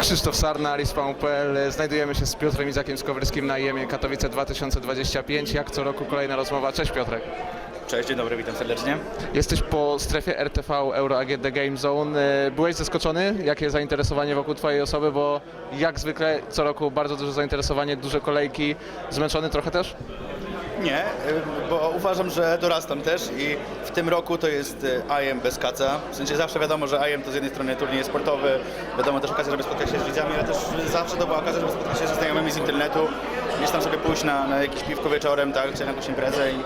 Krzysztof Sarna, Alispam.pl. Znajdujemy się z Piotrem Izakiem Skowryskim na IEM Katowice 2025. Jak co roku kolejna rozmowa. Cześć Piotrek. Cześć, dzień dobry, witam serdecznie. Jesteś po strefie RTV Euro AG The Game Zone. E, Byłeś zaskoczony? Jakie zainteresowanie wokół Twojej osoby? Bo jak zwykle co roku bardzo duże zainteresowanie, duże kolejki. Zmęczony trochę też? Nie, y, bo uważam, że dorastam też i w tym roku to jest y, IM bez kaca. W sensie zawsze wiadomo, że IM to z jednej strony turniej sportowy, wiadomo też okazja, żeby spotkać się z widzami, ale też zawsze to była okazja, żeby spotkać się ze znajomymi z internetu, gdzieś tam sobie pójść na, na jakieś piwko wieczorem, tak, czy na jakąś imprezę i,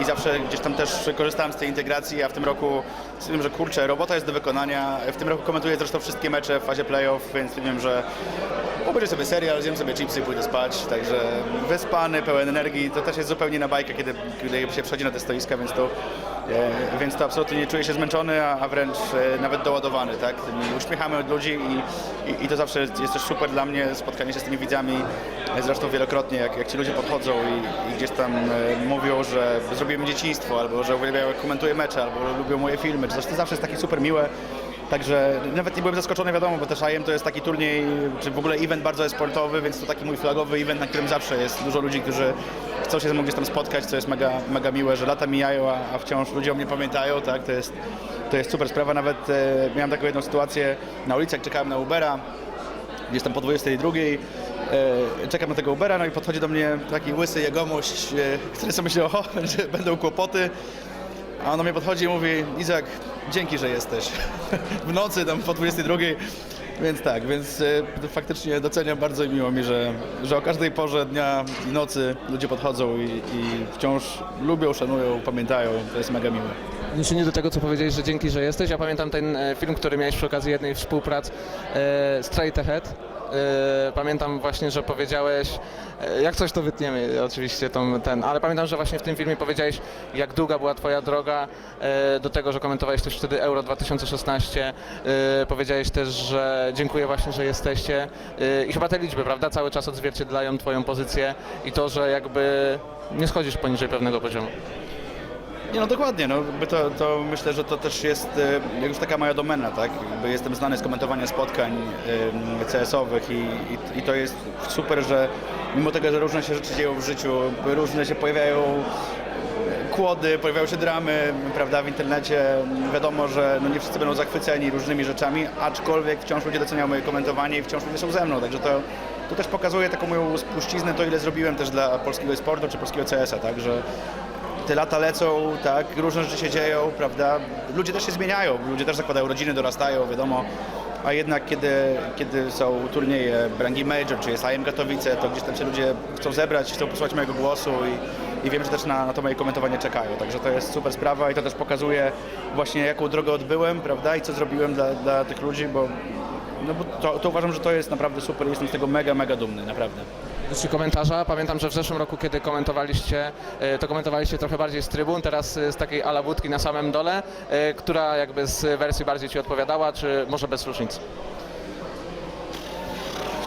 i zawsze gdzieś tam też korzystałem z tej integracji, a w tym roku wiem, że kurczę, robota jest do wykonania. W tym roku komentuję zresztą wszystkie mecze w fazie playoff, więc wiem, że Obejrzę sobie serial, zjem sobie chipsy i pójdę spać, także wyspany, pełen energii, to też jest zupełnie na bajkę, kiedy, kiedy się wchodzi na te stoiska, więc to, e, więc to absolutnie nie czuję się zmęczony, a, a wręcz e, nawet doładowany, tak, tymi uśmiechami od ludzi i, i, i to zawsze jest też super dla mnie, spotkanie się z tymi widzami, zresztą wielokrotnie, jak, jak ci ludzie podchodzą i, i gdzieś tam e, mówią, że zrobiłem dzieciństwo, albo że uwielbiają jak komentuję mecze, albo lubią moje filmy, czy to zawsze jest takie super miłe, Także nawet nie byłem zaskoczony, wiadomo, bo też IM to jest taki turniej, czy w ogóle event bardzo esportowy, więc to taki mój flagowy event, na którym zawsze jest dużo ludzi, którzy chcą się ze mną gdzieś tam spotkać, co jest mega, mega miłe, że lata mijają, a, a wciąż ludzie o mnie pamiętają, tak, to jest, to jest super sprawa. Nawet e, miałem taką jedną sytuację na ulicy, jak czekałem na Ubera, gdzieś tam po 22, e, czekam na tego Ubera, no i podchodzi do mnie taki łysy jegomość, e, który sobie myśli, o, że będą kłopoty, a on do mnie podchodzi i mówi, Izak, dzięki, że jesteś. w nocy, tam po 22. Więc tak, więc e, faktycznie doceniam bardzo i miło mi, że, że o każdej porze dnia i nocy ludzie podchodzą i, i wciąż lubią, szanują, pamiętają. To jest mega miłe. Odniesienie do tego, co powiedziałeś, że dzięki, że jesteś. Ja pamiętam ten e, film, który miałeś przy okazji jednej współprac e, Straight Ahead. E, Pamiętam właśnie, że powiedziałeś, e, jak coś to wytniemy oczywiście tą, ten, ale pamiętam, że właśnie w tym filmie powiedziałeś, jak długa była twoja droga e, do tego, że komentowałeś też wtedy Euro 2016. E, Powiedziałeś też, że dziękuję właśnie, że jesteście i chyba te liczby, prawda, cały czas odzwierciedlają twoją pozycję i to, że jakby nie schodzisz poniżej pewnego poziomu. Nie no dokładnie, no jakby to, to myślę, że to też jest e, już taka moja domena, tak? Jakby jestem znany z komentowania spotkań em, CS-owych i, i, i to jest super, że mimo tego, że różne się rzeczy dzieją w życiu, różne się pojawiają e, kłody, pojawiają się dramy, prawda, w internecie. Wiadomo, że no nie wszyscy będą zachwyceni różnymi rzeczami, aczkolwiek wciąż ludzie doceniają moje komentowanie i wciąż ludzie są ze mną, także to, to też pokazuje taką moją spuściznę, to ile zrobiłem też dla polskiego sportu czy polskiego CS-a, tak, że te lata lecą, tak, różne rzeczy się dzieją, prawda? Ludzie też się zmieniają, ludzie też zakładają rodziny, dorastają, wiadomo. A jednak kiedy, kiedy są turnieje Brangi Major, czy jest IM Katowice, to gdzieś tam się ludzie chcą zebrać, chcą posłuchać mojego głosu i, i wiem, że też na, na to moje komentowanie czekają. Także to jest super sprawa i to też pokazuje właśnie jaką drogę odbyłem, prawda, i co zrobiłem dla, dla tych ludzi, bo, no bo to, to uważam, że to jest naprawdę super i jestem z tego mega, mega dumny, naprawdę. Trzy komentarza. Pamiętam, że w zeszłym roku, kiedy komentowaliście, e, to komentowaliście trochę bardziej z trybun, teraz e, z takiej ala budki na samym dole, e, która jakby z wersji bardziej Ci odpowiadała, czy może bez różnic?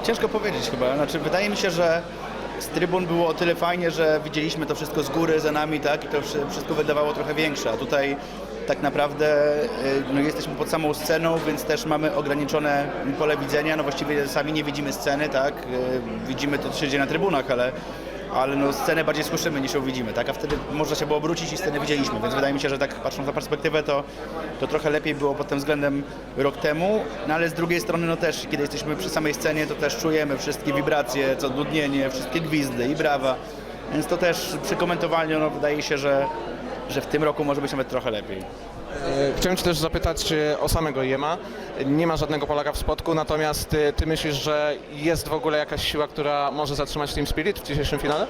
Ciężko powiedzieć chyba. Znaczy, wydaje mi się, że z trybun było o tyle fajnie, że widzieliśmy to wszystko z góry za nami, tak? I to wszy- wszystko wydawało trochę większe. A tutaj tak naprawdę y, no, jesteśmy pod samą sceną, więc też mamy ograniczone pole widzenia. No właściwie sami nie widzimy sceny, tak? Y, Widzimy to, co się dzieje na trybunach, ale ale no, scenę bardziej słyszymy niż ją widzimy, tak? A wtedy można się było obrócić i scenę widzieliśmy, więc wydaje mi się, że tak patrząc na perspektywę, to, to trochę lepiej było pod tym względem rok temu, no ale z drugiej strony no też, kiedy jesteśmy przy samej scenie, to też czujemy wszystkie wibracje, co dudnienie, wszystkie gwizdy i brawa, więc to też przy komentowaniu, no wydaje się, że, że w tym roku może być nawet trochę lepiej. E, Chciałem Cię też zapytać e, o samego Jema. Nie ma żadnego Polaka w spotku, natomiast e, Ty myślisz, że jest w ogóle jakaś siła, która może zatrzymać Team Spirit w dzisiejszym finale?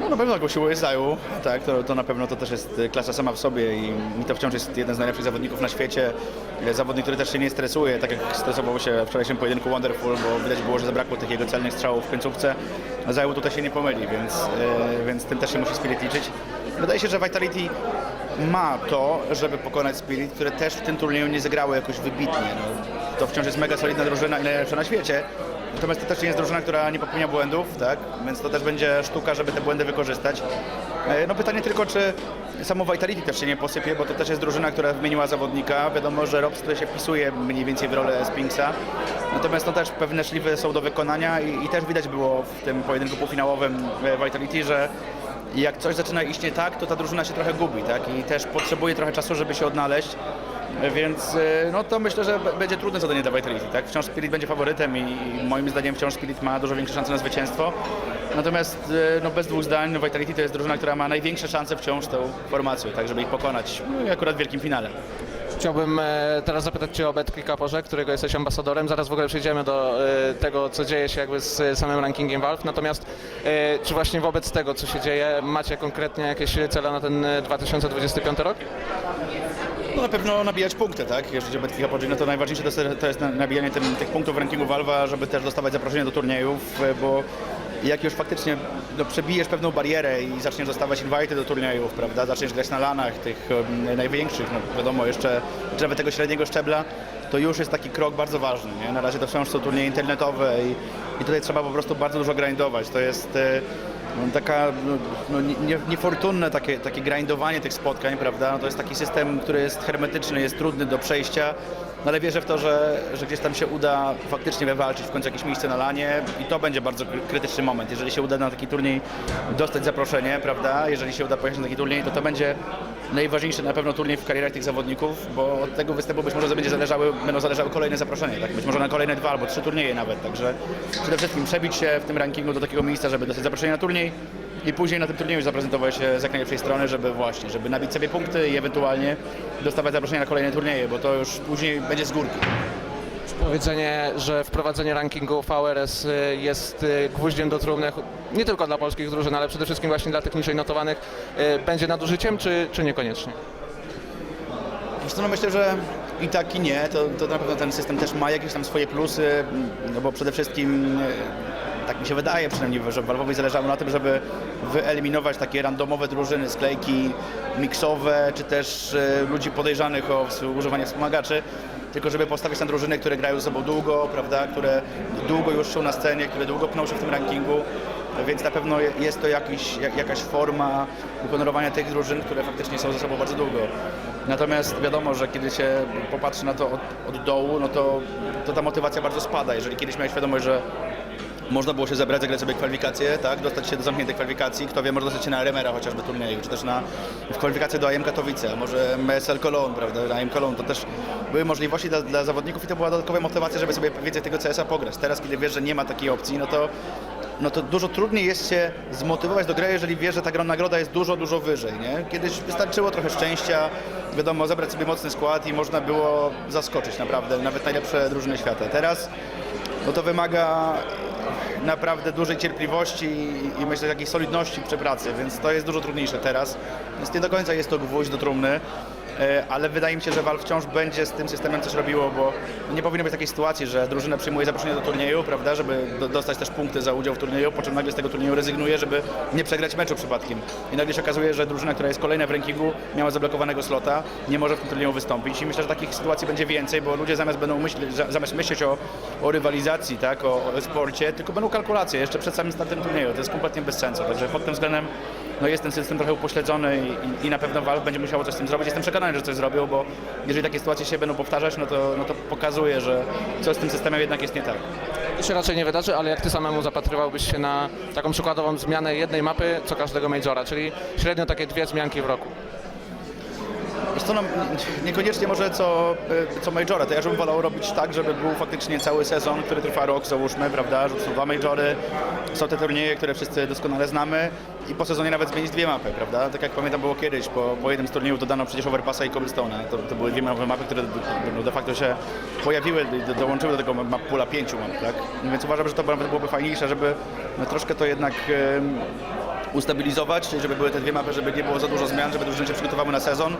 No na pewno taką siłą jest Zaju, tak, to, to na pewno to też jest klasa sama w sobie i, i to wciąż jest jeden z najlepszych zawodników na świecie. Zawodnik, który też się nie stresuje, tak jak stresował się w wczorajszym pojedynku Wonderful, bo widać było, że zabrakło tych jego celnych strzałów w końcówce. A Zaju tutaj się nie pomyli, więc, więc tym też się musi Spirit liczyć. Wydaje się, że Vitality ma to, żeby pokonać Spirit, które też w tym turnieju nie zagrały jakoś wybitnie. No. to wciąż jest mega solidna drużyna najlepsza na świecie. Natomiast to też nie jest drużyna, która nie popełnia błędów, tak? Więc to też będzie sztuka, żeby te błędy wykorzystać. E, No pytanie tylko, czy samo Vitality też się nie posypie, bo to też jest drużyna, która wymieniła zawodnika. Wiadomo, że Robs tutaj się wpisuje mniej więcej w rolę Spinksa. Natomiast no też pewne szlify są do wykonania i, i też widać było w tym pojedynku półfinałowym e, Vitality, że jak coś zaczyna iść nie tak, to ta drużyna się trochę gubi, tak? I też potrzebuje trochę czasu, żeby się odnaleźć. Więc e, no to myślę, że będzie trudne zadanie dla Vitality, tak? Wciąż Spirit będzie faworytem i i moim zdaniem wciąż Spirit ma dużo większe szanse na zwycięstwo. Natomiast e, no bez dwóch zdań no Vitality to jest drużyna, która ma największe szanse wciąż tą formacją, tak? Żeby ich pokonać. No i akurat w wielkim finale. Chciałbym e, teraz zapytać Cię o BetClicka Porze, którego jesteś ambasadorem. Zaraz w ogóle przejdziemy do e, tego, co dzieje się jakby z samym rankingiem Valve. Natomiast e, czy właśnie wobec tego, co się dzieje, macie konkretnie jakieś cele na ten e, 2025 rok? No na pewno nabijać punkty, tak? Jeżeli chodzi o Betkick Apogee, no to najważniejsze to jest, to jest na- nabijanie tym, tych punktów w rankingu Valve'a, żeby też dostawać zaproszenia do turniejów, bo jak już faktycznie no, przebijesz pewną barierę i zaczniesz dostawać inwajty do turniejów, prawda? Zaczniesz grać na lanach tych em, największych, no wiadomo, jeszcze nawet tego średniego szczebla, to już jest taki krok bardzo ważny, nie? Na razie to wciąż są turnieje internetowe i, i tutaj trzeba po prostu bardzo dużo grindować. To jest no, taka no, no, nie- niefortunne takie, takie grindowanie tych spotkań, prawda? No, to jest taki system, który jest hermetyczny, jest trudny do przejścia, no, ale wierzę w to, że, że gdzieś tam się uda faktycznie wywalczyć w końcu jakieś miejsce na lanie i to będzie bardzo kry- krytyczny moment. Jeżeli się uda na taki turniej dostać zaproszenie, prawda? Jeżeli się uda pojechać na taki turniej, to to będzie najważniejszy na pewno turniej w karierach tych zawodników, bo od tego występu być może będzie zależały, będą zależały kolejne zaproszenia, tak? Być może na kolejne dwa albo trzy turnieje nawet, także przede wszystkim przebić się w tym rankingu do takiego miejsca, żeby dostać zaproszenie na turniej i później na tym turnieju zaprezentować się z jak najlepszej strony, żeby właśnie, żeby nabić sobie punkty i ewentualnie dostawać zaproszenie na kolejne turnieje, bo to już później będzie z górki. Powiedzenie, że wprowadzenie rankingu VRS y, jest y, gwóździem do trumny nie tylko dla polskich drużyn, ale przede wszystkim właśnie dla tych niżej notowanych, y, będzie nadużyciem, czy, czy niekoniecznie? Co, no myślę, że i tak i nie, to, to na pewno ten system też ma jakieś tam swoje plusy, no bo przede wszystkim tak mi się wydaje przynajmniej, że Valve'owi zależało na tym, żeby wyeliminować takie randomowe drużyny, sklejki miksowe, czy też e, ludzi podejrzanych o używanie wspomagaczy, tylko żeby postawić na drużyny, które grają ze sobą długo, prawda, które długo już są na scenie, które długo pną się w tym rankingu, więc na pewno jest to jakiś, jak, jakaś forma wykonywania tych drużyn, które faktycznie są ze sobą bardzo długo. Natomiast wiadomo, że kiedy się popatrzy na to od, od dołu, no to, to ta motywacja bardzo spada. Jeżeli kiedyś miałeś świadomość, że można było się zebrać, zagrać sobie kwalifikacje, tak, dostać się do zamkniętej kwalifikacji, kto wie, może dostać się na Remera chociażby turnieju, czy też na w kwalifikacje do AM Katowice, może MSL Cologne, prawda, AM Cologne, to też były możliwości dla, dla zawodników i to była dodatkowa motywacja, żeby sobie więcej tego CS-a pograć. Teraz, kiedy wiesz, że nie ma takiej opcji, no to no to dużo trudniej jest się zmotywować do gry, jeżeli wiesz, że ta nagroda jest dużo, dużo wyżej, nie? Kiedyś wystarczyło trochę szczęścia, wiadomo, zebrać sobie mocny skład i można było zaskoczyć naprawdę nawet najlepsze drużyny świata. Teraz no to wymaga naprawdę dużej cierpliwości i, i myślę takiej solidności przy pracy, więc to jest dużo trudniejsze teraz. Więc nie do końca jest to gwóźdź do trumny. E, Ale wydaje mi się, że Valve wciąż będzie z tym systemem coś robiło, bo nie powinno być takiej sytuacji, że drużyna przyjmuje zaproszenie do turnieju, prawda, żeby do, dostać też punkty za udział w turnieju, po czym nagle z tego turnieju rezygnuje, żeby nie przegrać meczu przypadkiem. I nagle się okazuje, że drużyna, która jest kolejna w rankingu, miała zablokowanego slota, nie może w tym turnieju wystąpić. I myślę, że takich sytuacji będzie więcej, bo ludzie zamiast będą myśleć, za- zamiast myśleć o, o rywalizacji, tak, o, o sporcie, tylko będą kalkulacje jeszcze przed samym startem turnieju. To jest kompletnie bez sensu. Także pod tym względem no jest ten system trochę upośledzony i, i, na pewno Valve będzie musiało coś z tym zrobić. Jestem przekonany, że coś zrobią, bo jeżeli takie sytuacje się będą powtarzać, no to, no to pokazuje, że coś z tym systemem jednak jest nie tak. To się raczej nie wydarzy, ale jak ty samemu zapatrywałbyś się na taką przykładową zmianę jednej mapy co każdego majora, czyli średnio takie dwie zmianki w roku? Wiesz co, no, niekoniecznie może co, y, co Majora, to ja bym wolał robić tak, żeby był faktycznie cały sezon, który trwa rok, załóżmy, prawda, że to są dwa Majory, są te turnieje, które wszyscy doskonale znamy i po sezonie nawet zmienić dwie mapy, prawda, tak jak pamiętam było kiedyś, po, po jednym z turniejów dodano przecież Overpassa i Cobblestone'a, to, to były dwie nowe mapy, które no, de facto się pojawiły do, dołączyły do tego map pula pięciu map, tak, więc uważam, że to nawet byłoby fajniejsze, żeby no, troszkę to jednak... ustabilizować, żeby były te dwie mapy, żeby nie było za dużo zmian, żeby drużyny się przygotowały na sezon.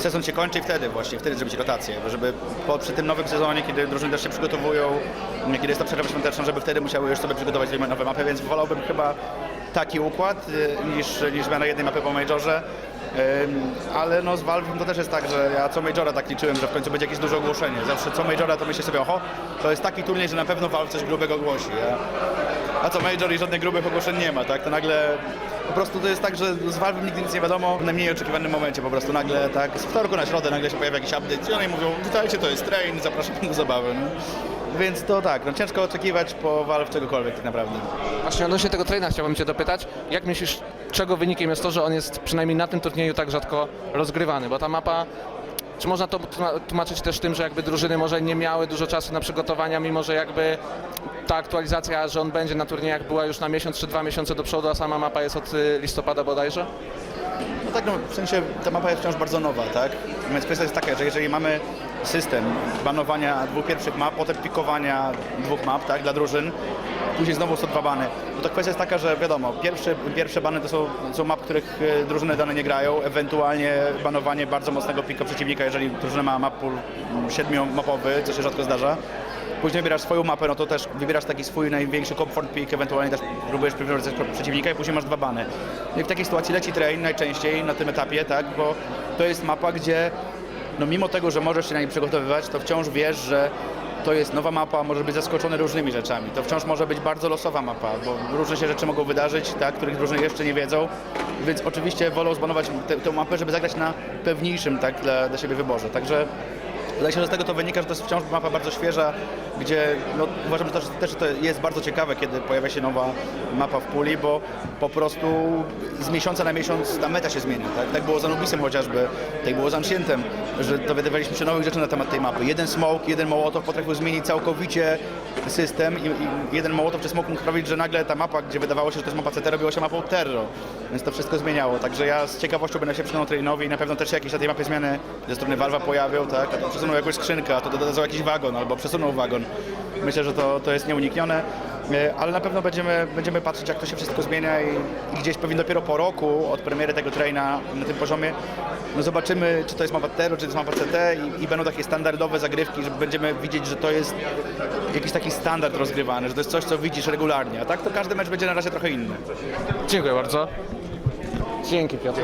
Sezon się kończy i wtedy właśnie, wtedy zrobić rotację, żeby po, przy tym nowym sezonie, kiedy drużyny też się przygotowują, kiedy jest ta przerwa świąteczna, żeby wtedy musiały już sobie przygotować nowe mapy, więc wolałbym chyba taki układ y, niż, niż zmiana jednej mapy po Majorze. Ale no z Valve to też jest tak, że ja co Majora tak liczyłem, że w końcu będzie jakieś duże ogłoszenie. Zawsze co Majora to myślę sobie, oho, to jest taki turniej, że na pewno Valve coś grubego głosi. A, a co Major i żadnych grubych ogłoszeń nie ma, tak? To nagle po prostu to jest tak, że z Valve nigdy nic nie wiadomo. W najmniej oczekiwanym momencie po prostu nagle tak z wtorku na środę nagle się pojawia jakiś update i oni mówią, witajcie, to jest train, zapraszam do zabawy. No. Więc to tak, no ciężko oczekiwać po Valve czegokolwiek tak naprawdę. Właśnie odnośnie tego traina chciałbym Cię dopytać, jak myślisz, czego wynikiem jest to, że on jest przynajmniej na tym turnieju tak rzadko rozgrywany? Bo ta mapa, czy można to tłuma- tłumaczyć też tym, że jakby drużyny może nie miały dużo czasu na przygotowania, mimo że jakby ta aktualizacja, że on będzie na turniejach była już na miesiąc czy dwa miesiące do przodu, a sama mapa jest od y, listopada bodajże? No tak, no, w sensie ta mapa jest wciąż bardzo nowa, tak? Więc kwestia jest taka, że jeżeli mamy system banowania dwóch pierwszych map, potem pikowania dwóch map, tak, dla drużyn, później znowu są dwa bany, no to kwestia jest taka, że wiadomo, pierwsze, pierwsze bany to są, są map, których e, drużyny dane nie grają, ewentualnie banowanie bardzo mocnego pika przeciwnika, jeżeli drużyna ma map siedmiomapowy, co się rzadko zdarza. Później wybierasz swoją mapę, no to też wybierasz taki swój największy comfort pick, ewentualnie też próbujesz przywiązać przeciwnika i później masz dwa bany. I w takiej sytuacji leci train najczęściej na tym etapie, tak, bo to jest mapa, gdzie no mimo tego, że możesz się na niej przygotowywać, to wciąż wiesz, że to jest nowa mapa, możesz być zaskoczony różnymi rzeczami. To wciąż może być bardzo losowa mapa, bo różne się rzeczy mogą wydarzyć, tak, których drużyny jeszcze nie wiedzą, więc oczywiście wolą zbanować tę mapę, żeby zagrać na pewniejszym tak, dla, dla siebie wyborze. Także Wydaje się, że z tego to wynika, że to jest wciąż mapa bardzo świeża, gdzie no, uważam, że też, to jest bardzo ciekawe, kiedy pojawia się nowa mapa w puli, bo po prostu z miesiąca na miesiąc ta meta się zmienia. Tak, tak było z Anubisem chociażby, tak było z Ancientem, że dowiadywaliśmy się nowych rzeczy na temat tej mapy. Jeden smoke, jeden mołotow potrafił zmienić całkowicie system i, i jeden mołotow czy smoke mógł sprawić, że nagle ta mapa, gdzie wydawało się, że to jest mapa CT, robiła się mapą Terro. Więc to wszystko zmieniało. Także ja z ciekawością będę się przyglądał trainowi i na pewno też jakieś na tej mapie zmiany ze strony Valve'a pojawią, tak? A to przesunął jakąś skrzynkę, a to dodadzą jakiś wagon albo przesunął wagon. Myślę, że to, to jest nieuniknione. E, Ale na pewno będziemy, będziemy patrzeć, jak to się wszystko zmienia i, i gdzieś pewnie dopiero po roku od premiery tego traina na tym poziomie no zobaczymy, czy to jest mapa Terror, czy to jest mapa CT i, i będą takie standardowe zagrywki, że będziemy widzieć, że to jest jakiś taki standard rozgrywany, że to jest coś, co widzisz regularnie, a tak to każdy mecz będzie na razie trochę inny. Dziękuję bardzo. Dzięki Piotr.